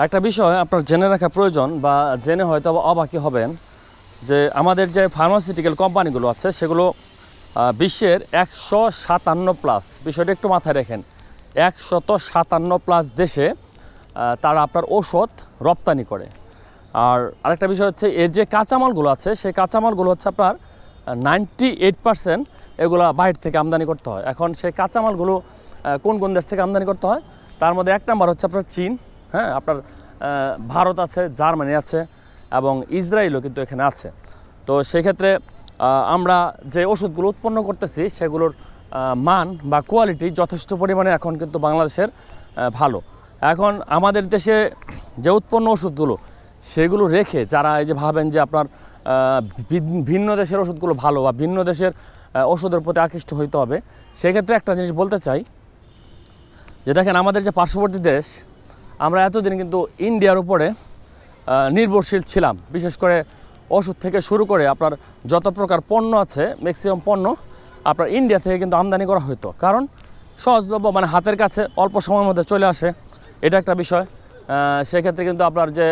একটা বিষয় আপনার জেনে রাখা প্রয়োজন বা জেনে হয়তো অবাকি হবেন যে আমাদের যে ফার্মাসিউটিক্যাল কোম্পানিগুলো আছে, সেগুলো বিশ্বের একশো সাতান্ন প্লাস বিষয়টা একটু মাথায় রাখেন একশত সাতান্ন প্লাস দেশে তারা আপনার ঔষধ রপ্তানি করে। আর আরেকটা বিষয় হচ্ছে, এর যে কাঁচামালগুলো আছে, সেই কাঁচামালগুলো হচ্ছে আপনার নাইনটি এইট পার্সেন্ট এগুলো বাইরে থেকে আমদানি করতে হয়। এখন সেই কাঁচামালগুলো কোন কোন দেশ থেকে আমদানি করতে হয়? তার মধ্যে এক নাম্বার হচ্ছে আপনার চীন। হ্যাঁ আপনার ভারত আছে, জার্মানি আছে এবং ইসরায়েলও কিন্তু এখানে আছে। তো সেক্ষেত্রে আমরা যে ওষুধগুলো উৎপন্ন করতেছি সেগুলোর মান বা কোয়ালিটি যথেষ্ট পরিমাণে এখন কিন্তু বাংলাদেশের ভালো। এখন আমাদের দেশে যে উৎপন্ন ওষুধগুলো, সেগুলো রেখে যারা এই যে ভাবেন যে আপনার ভিন- ভিন্ন দেশের ওষুধগুলো ভালো বা ভিন্ন দেশের ওষুধের প্রতি আকৃষ্ট হইতে হবে, সেক্ষেত্রে একটা জিনিস বলতে চাই যে দেখেন আমাদের যে পার্শ্ববর্তী দেশ আমরা এতদিন কিন্তু ইন্ডিয়ার উপরে নির্ভরশীল ছিলাম। বিশেষ করে ওষুধ থেকে শুরু করে আপনার যত প্রকার পণ্য আছে ম্যাক্সিমাম পণ্য আপনার ইন্ডিয়া থেকে কিন্তু আমদানি করা হতো কারণ সহজলভ্য মানে হাতের কাছে অল্প সময়ের মধ্যে চলে আসে। এটা একটা বিষয়। সেক্ষেত্রে কিন্তু আপনার যে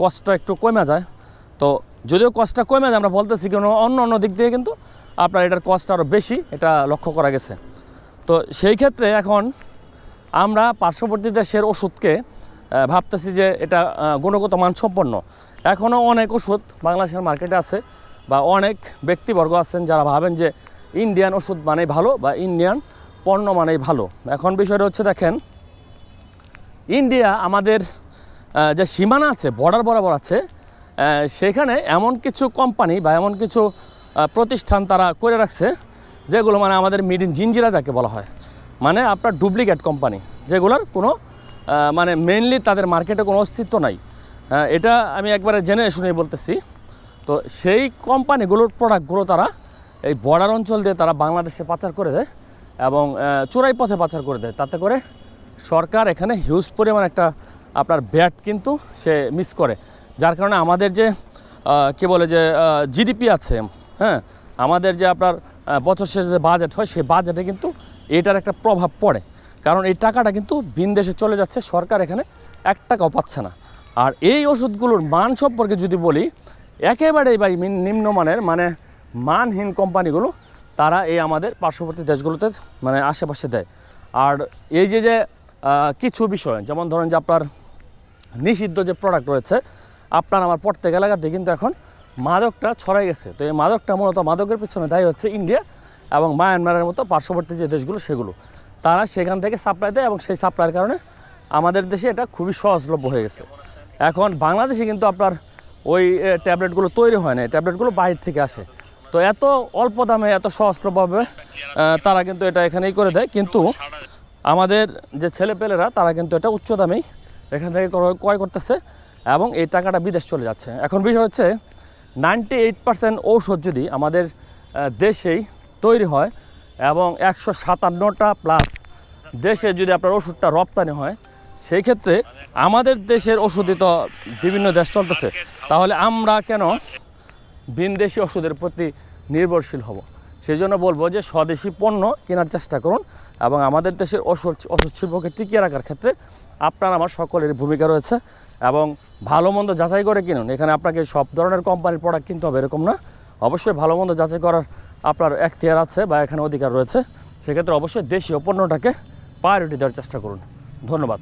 কষ্টটা একটু কমে যায়। তো যদিও কষ্টটা কমে যায়, আমরা বলতেছি কিন্তু অন্য অন্য দিক দিয়ে কিন্তু আপনার এটার কষ্ট আরও বেশি, এটা লক্ষ্য করা গেছে। তো সেই ক্ষেত্রে এখন আমরা পার্শ্ববর্তী দেশের ওষুধকে ভাবতেছি যে এটা গুণগত মানসম্পন্ন। এখনও অনেক ওষুধ বাংলাদেশের মার্কেটে আছে বা অনেক ব্যক্তিবর্গ আছেন যারা ভাবেন যে ইন্ডিয়ান ওষুধ মানেই ভালো বা ইন্ডিয়ান পণ্য মানেই ভালো। এখন বিষয়টা হচ্ছে, দেখেন, ইন্ডিয়া আমাদের যে সীমানা আছে বর্ডার বরাবর আছে সেখানে এমন কিছু কোম্পানি বা এমন কিছু প্রতিষ্ঠান তারা করে রাখছে, যেগুলো মানে আমাদের মিড ইন জিঞ্জিরা যাকে বলা হয়। মানে আপনার ডুপ্লিকেট কোম্পানি যেগুলোর কোনো মানে মেনলি তাদের মার্কেটে কোনো অস্তিত্ব নাই। এটা আমি একবারে জেনে শুনেই বলতেছি। তো সেই কোম্পানিগুলোর প্রোডাক্টগুলো তারা এই বর্ডার অঞ্চল দিয়ে তারা বাংলাদেশে পাচার করে দেয় এবং চোরাই পথে পাচার করে দেয়। তাতে করে সরকার এখানে হিউজ পরিমাণ একটা আপনার ব্যাট কিন্তু সে মিস করে। যার কারণে আমাদের যে কি বলে যে জিডিপি আছে হ্যাঁ আমাদের যে আপনার বছর শেষে যে বাজেট হয়, সেই বাজেটে কিন্তু এটার একটা প্রভাব পড়ে। কারণ এই টাকাটা কিন্তু ভিন দেশে চলে যাচ্ছে, সরকার এখানে এক টাকাও পাচ্ছে না। আর এই ওষুধগুলোর মান সম্পর্কে যদি বলি, একেবারেই ভাই নিম্নমানের মানে মানহীন কোম্পানিগুলো, তারা এই আমাদের পার্শ্ববর্তী দেশগুলোতে মানে আশেপাশে দেয়। আর এই যে যে কিছু বিষয়, যেমন ধরেন যে আপনার নিষিদ্ধ যে প্রোডাক্ট রয়েছে, আপনার আমার প্রত্যেক এলাকাতে কিন্তু এখন মাদকটা ছড়াই গেছে। তো এই মাদকটা মূলত মাদকের পিছনে দায়ী হচ্ছে ইন্ডিয়া এবং মায়ানমারের মতো পার্শ্ববর্তী যে দেশগুলো, সেগুলো। তারা সেখান থেকে সাপ্লাই দেয় এবং সেই সাপ্লাইয়ের কারণে আমাদের দেশে এটা খুবই সহজলভ্য হয়ে গেছে। এখন বাংলাদেশে কিন্তু আপনার ওই ট্যাবলেটগুলো তৈরি হয় না ট্যাবলেটগুলো বাইরে থেকে আসে। তো এত অল্প দামে, এত সহজলভ্যভাবে তারা কিন্তু এটা এখানেই করে দেয়। কিন্তু আমাদের যে ছেলেপেলেরা, তারা কিন্তু এটা উচ্চ দামেই এখান থেকে ক্রয় করতেছে এবং এই টাকাটা বিদেশ চলে যাচ্ছে। এখন বিষয় হচ্ছে নাইনটি এইট পার্সেন্ট ঔষধ যদি আমাদের দেশেই তৈরি হয় এবং একশো সাতান্নটা প্লাস দেশে যদি আপনার ওষুধটা রপ্তানি হয় সেই ক্ষেত্রে আমাদের দেশের ওষুধই তো বিভিন্ন দেশ চলতেছে। তাহলে আমরা কেন বিনদেশি ওষুধের প্রতি নির্ভরশীল হব? সেই জন্য বলব যে স্বদেশি পণ্য কেনার চেষ্টা করুন এবং আমাদের দেশের ওষুধ ওষুধ শিল্পকে টিকিয়ে রাখার ক্ষেত্রে আপনার আমার সকলের ভূমিকা রয়েছে এবং ভালো মন্দ যাচাই করে কিনুন। এখানে আপনাকে সব ধরনের কোম্পানির প্রোডাক্ট কিনতে হবে, এরকম না। অবশ্যই ভালো মন্দ যাচাই করার আপনার এখতিয়ার আছে বা এখানে অধিকার রয়েছে, সেক্ষেত্রে অবশ্যই দেশীয় পণ্যটাকে প্রায়োরিটি দেওয়ার চেষ্টা করুন। ধন্যবাদ।